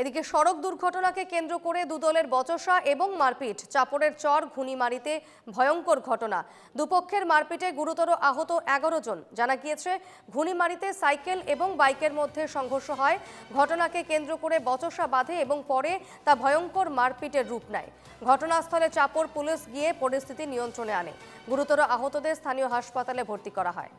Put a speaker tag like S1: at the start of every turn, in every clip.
S1: এদিকে সড়ক দুর্ঘটনাকে কেন্দ্র করে দুদলের বচসা এবং মারপিট। চাপড়ের চর ঘুনিমারিতে ভয়ঙ্কর ঘটনা। দুপক্ষের মারপিটে গুরুতর আহত এগারো জন। জানা গিয়েছে ঘুনিমারিতে সাইকেল এবং বাইকের মধ্যে সংঘর্ষ হয়। ঘটনাকে কেন্দ্র করে বচসা বাঁধে এবং পরে তা ভয়ঙ্কর মারপিটের রূপ নেয়। ঘটনাস্থলে চাপড় পুলিশ গিয়ে পরিস্থিতি নিয়ন্ত্রণে আনে। গুরুতর আহতদের স্থানীয় হাসপাতালে ভর্তি করা হয়।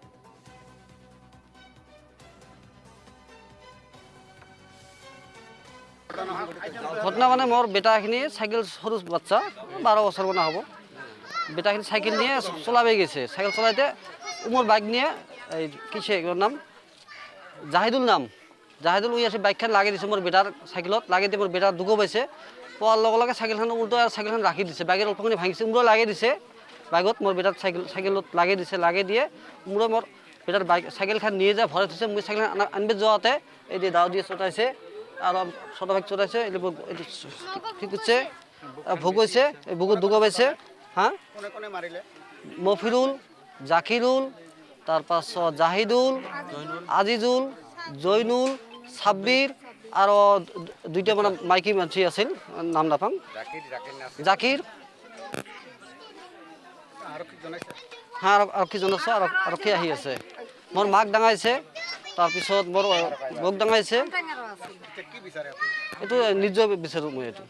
S2: ঘটনা মানে মোৰ বেটাখিনি চাইকেল সৰু বাচ্চা, বাৰ বছৰ মানে হ'ব। বেটাখিনি চাইকেল নিয়ে চলাবে গেছে। সাইকেল চলাইতে উমর বাইক নিয়ে, এই কিসে নাম? জাহিদুল নাম। জাহিদুল উই আছে, বাইকখন লাগি দিছে মোৰ বেটাৰ চাইকেলত। লাগি দি মোৰ বেটাৰ দুখ পাইছে। পোৱাৰ লগে লগে চাইকেলখন উল্টো আৰু চাইকেলখন ৰাখি দিছে। বাইকের অল্পখিনি ভাঙিছে। উমৰো লাগি দিছে। বাইকত মোৰ বেটাৰ চাইকেল চাইকেলত লাগি দিছে, লাগি দিয়ে। উমৰো মোৰ বেটাৰ বাইক চাইকেলখন নিয়ে যায় ভৰাই থৈছে। মই চাইকেলখন আনা- আনিব যোৱাতে এই যে দাও দিয়ে চটাইছে। চটাইছে এইটো এইটো কি করছে ভোগ হয়েছে ভোগত দুঃখ পাইছে হ্যাঁ? মফিরুল জাকিরুল তারপাছত জাহিদুল আজিজুল জৈনুল সাব্বির আৰু দুইটা মানে মাইকী মানসি আছিল নাম
S3: জাকিৰ নাছিল
S2: জাকিৰ
S3: আৰক্ষীক জনাইছে
S2: হা আৰু আৰক্ষীজন আছে? আৰু আৰক্ষী আহি আছে? মোৰ মাক ডাঙাইছে। তাৰপিছত মোৰ বক ডাঙাইছে এইটো নিজ বিচাৰোঁ মই এইটো।